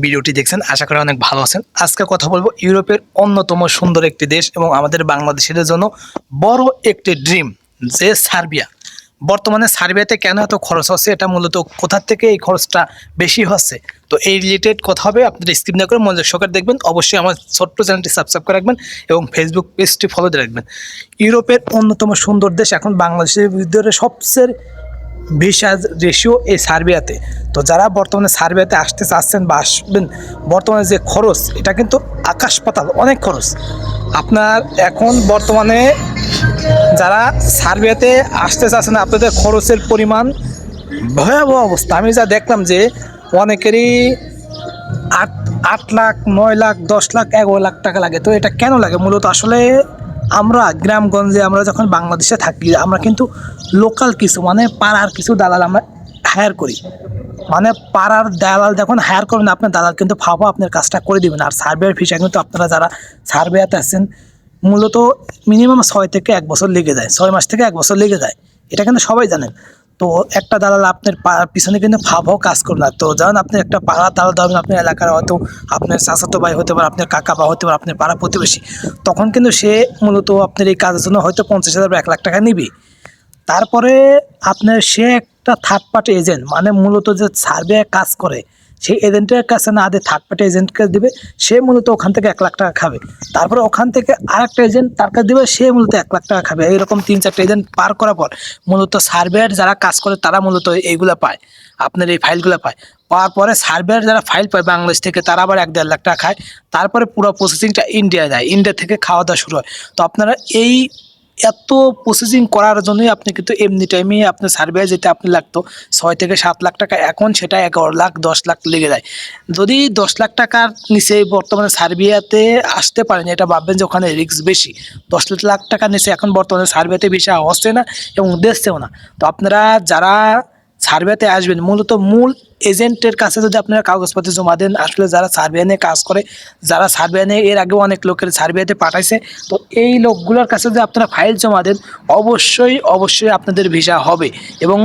ভিডিওটি দেখছেন, আশা করি অনেক ভালো আছেন। আজকে কথা বলব ইউরোপের অন্যতম সুন্দর একটি দেশ এবং আমাদের বাংলাদেশের জন্য বড় একটি ড্রিম, যে সার্বিয়া। বর্তমানে সার্বিয়াতে কেন এত খরচ হচ্ছে, এটা মূলত কোথা থেকে এই খরচটা বেশি হচ্ছে? তো এই রিলেটেড কথা হবে, আপনারা স্ক্রিন না করে মনোযোগ সহকারে দেখবেন। অবশ্যই আমার ছোট্ট চ্যানেলটি সাবস্ক্রাইব করে রাখবেন এবং ফেসবুক পেজটি ফলো দিয়ে রাখবেন। ইউরোপের অন্যতম সুন্দর দেশ, এখন বাংলাদেশের ভিতরে সবচেয়ে ভিসা রেশিও এই সার্বিয়াতে তো। যারা বর্তমানে সার্বিয়াতে আসতে চাচ্ছেন বা আসবেন, বর্তমানে যে খরচ, এটা কিন্তু আকাশ পাতাল, অনেক খরচ। আপনার এখন বর্তমানে যারা সার্বিয়াতে আসতে চাচ্ছেন, আপনাদের খরচের পরিমাণ ভয়াবহ অবস্থা। আমি যা দেখলাম যে অনেকেরই আট আট লাখ, নয় লাখ, দশ লাখ, এগারো লাখ টাকা লাগে। তো এটা কেন লাগে? মূলত আসলে আমরা গ্রামগঞ্জে আমরা যখন বাংলাদেশে থাকি, আমরা কিন্তু লোকাল কিছু মানে পাড়ার কিছু দালাল আমরা হায়ার করি। মানে পাড়ার দালাল যখন হায়ার করবেন, আপনার দালাল কিন্তু ভাবো আপনার কাজটা করে দেবেন। আর সার্ভেয়ার ফিসা কিন্তু আপনারা যারা সার্ভেয়াতে আছেন, মূলত মিনিমাম ছয় থেকে এক বছর লেগে যায়, ছয় মাস থেকে এক বছর লেগে যায়। এটা কিন্তু সবাই জানেন। তো একটা দালাল আপনার পিছনে কিন্তু ফাভাও কাজ করে না। তো যেমন আপনি একটা পাড়া দালাল ধরবেন আপনার এলাকার হয়তো আপনার চাচাতো ভাই হতে পারে, আপনার কাকা বা হতে পারে, আপনার পাড়া প্রতিবেশী। তখন কিন্তু সে মূলত আপনার এই কাজের জন্য হয়তো পঞ্চাশ হাজার বা এক লাখ টাকা নিবে। তারপরে আপনার সে একটা থার্ড পার্টি এজেন্ট মানে মূলত যে সার্ভে কাজ করে সেই এজেন্টের কাছে না আদে থার্ড পার্টি এজেন্টকে দিবে, সে মূলত ওখান থেকে এক লাখ টাকা খাবে। তারপরে ওখান থেকে আরেকটা এজেন্ট তার কাছে দিবে, সে মূলত এক লাখ টাকা খাবে। এইরকম তিন চারটে এজেন্ট পার করার পর মূলত সার্ভেয়ার যারা কাজ করে তারা মূলত এইগুলো পায়, আপনার এই ফাইলগুলো পায়। পাওয়ার পরে সার্ভেয়ার যারা ফাইল পায় বাংলাদেশ থেকে, তারা আবার এক দেড় লাখ টাকা খায়। তারপরে পুরো প্রসেসিংটা ইন্ডিয়া যায় ইন্ডিয়া থেকে খাওয়া দাওয়া শুরু হয়। তো আপনারা এই এত প্রসেসিং করার জন্যই আপনি কিন্তু এমনি টাইমে আপনার সার্ভে যেতে আপনি লাগতো, ছয় থেকে সাত লাখ টাকা, এখন সেটা এগারো লাখ, দশ লাখ লেগে যায়। যদি দশ লাখ টাকার নিচে বর্তমানে সার্বিয়াতে আসতে পারেন, এটা ভাববেন যে ওখানে রিস্ক বেশি। দশ লাখ টাকার নিচে এখন বর্তমানে সার্বিয়াতে ভিসা হচ্ছে না এবং দেখছেও না। তো আপনারা যারা সার্ভেতে আসবেন, মূলত মূল এজেন্টের কাছে যদি আপনারা কাগজপত্র জমা দেন, আসলে যারা সার্ভে নিয়ে কাজ করে, যারা সার্ভে নিয়ে, এর আগেও অনেক লোকের সার্ভেতে পাঠাইছে, তো এই লোকগুলোর কাছে যদি আপনারা ফাইল জমা দেন, অবশ্যই অবশ্যই আপনাদের ভিসা হবে এবং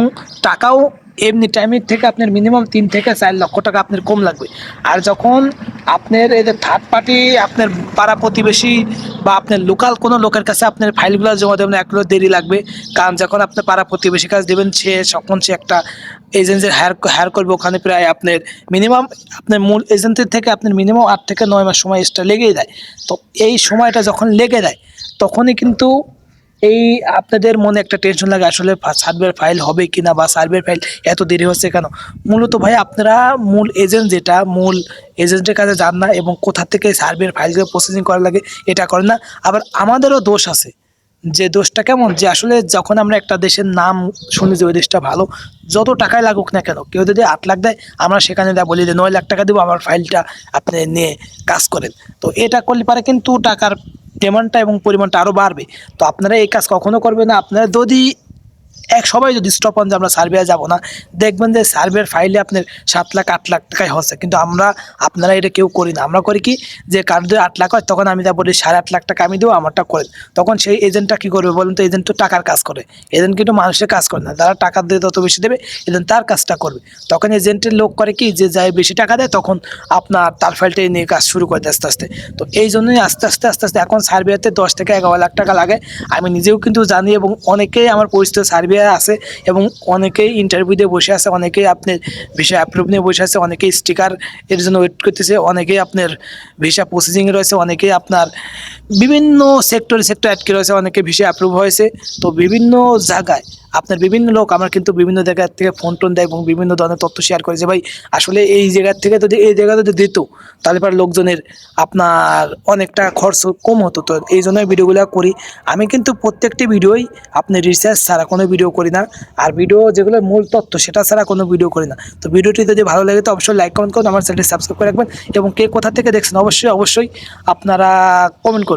টাকাও এমনি টাইমের থেকে আপনার মিনিমাম তিন থেকে চার লক্ষ টাকা আপনার কম লাগবে। আর যখন আপনার এই যে থার্ড পার্টি আপনার পাড়া প্রতিবেশী বা আপনার লোকাল কোনো লোকের কাছে আপনার ফাইলগুলো জমা দেবেন একগুলো দেরি লাগবে। কারণ যখন আপনার পাড়া প্রতিবেশী কাছে দেবেন, সে তখন সে একটা এজেন্সির হায়ার হায়ার করবে। ওখানে প্রায় আপনার মিনিমাম আপনার মূল এজেন্সির থেকে আপনার মিনিমাম আট থেকে নয় মাস সময় এক্সট্রা লেগেই যায়। তো এই সময়টা যখন লেগে যায়, তখনই কিন্তু এই আপনাদের মনে একটা টেনশন লাগে, আসলে সার্ভের ফাইল হবে কি না বা সার্ভের ফাইল এত দেরি হচ্ছে কেন? মূলত ভাই, আপনারা মূল এজেন্ট যেটা, মূল এজেন্টের কাছে যান না এবং কোথা থেকে সার্ভের ফাইলগুলো প্রসেসিং করা লাগে এটা করেন না। আবার আমাদেরও দোষ আছে যে দোষটা কেমন? যে আসলে যখন আমরা একটা দেশের নাম শুনি যে ওই দেশটা ভালো, যত টাকায় লাগুক না কেন, কেউ যদি আট লাখ দেয়, আমরা সেখানে দেয় বলি যে নয় লাখ টাকা দেবো, আমার ফাইলটা আপনি নিয়ে কাজ করেন। তো এটা করলে পারে কিন্তু টাকার ডিমান্ডটা এবং পরিমাণটা আরও বাড়বে। তো আপনারা এই কাজ কখনও করবেন না। আপনারা যদি এক সবাই যদি স্টপ হন যে আমরা সার্ভে যাব না, দেখবেন যে সার্ভের ফাইলে আপনার সাত লাখ, আট লাখ টাকায় হচ্ছে। কিন্তু আমরা, আপনারা এটা কেউ করি না। আমরা করি কি, যে কার যদি আট লাখ হয়, তখন আমি যা বলি, সাড়ে আট লাখ টাকা আমি দেবো, আমারটা করেন তখন সেই এজেন্টটা কী করবে বলুন তো এজেন্ট তো টাকার কাজ করে। এজেন্ট কিন্তু মানুষের কাজ করে না। যারা টাকা দিয়ে, তত বেশি দেবে এজেন্ট তার কাজটা করবে। তখন এজেন্টের লোক করে কি, যে যাই বেশি টাকা দেয়, তখন আপনার তার ফাইলটা নিয়ে কাজ শুরু করে দেয় আস্তে আস্তে। তো এই জন্যই আস্তে আস্তে আস্তে আস্তে এখন সার্ভেতে দশ থেকে এগারো লাখ টাকা লাগে। আমি নিজেও কিন্তু জানি এবং অনেকেই আমার পরিচিত সার্ভে আছে এবং অনেকেই ইন্টারভিউ দিয়ে বসে আছে, অনেকেই আপনার ভিসা অ্যাপ্রুভ নিয়ে বসে আছে, অনেকেই স্টিকার এর জন্য ওয়েট করতেছে, অনেকেই আপনার ভিসা প্রসেসিং রয়েছে, অনেকেই আপনার বিভিন্ন সেক্টর সেক্টর আটকে রয়েছে, অনেকে ভিসা অ্যাপ্রুভ হয়েছে। তো বিভিন্ন জায়গায় আপনার বিভিন্ন লোক আমার কিন্তু বিভিন্ন জায়গার থেকে ফোন টোন দেয় এবং বিভিন্ন ধরনের তথ্য শেয়ার করে যে, ভাই, আসলে এই জায়গার থেকে যদি, এই জায়গা যদি দিত, তাহলে পর লোকজনের আপনার অনেকটা খরচ কম হতো। তো এই জন্য ভিডিওগুলো করি। আমি কিন্তু প্রত্যেকটি ভিডিওই আপনি রিসার্চ ছাড়া কোনো ভিডিও করি না। আর ভিডিও যেগুলো মূল তথ্য সেটা ছাড়া কোনো ভিডিও করি না। তো ভিডিওটি যদি ভালো লাগে তো অবশ্যই লাইক কমেন্ট করুন আমার চ্যানেলটি সাবস্ক্রাইব করে রাখবেন এবং কে কোথা থেকে দেখছেন অবশ্যই অবশ্যই আপনারা কমেন্ট করুন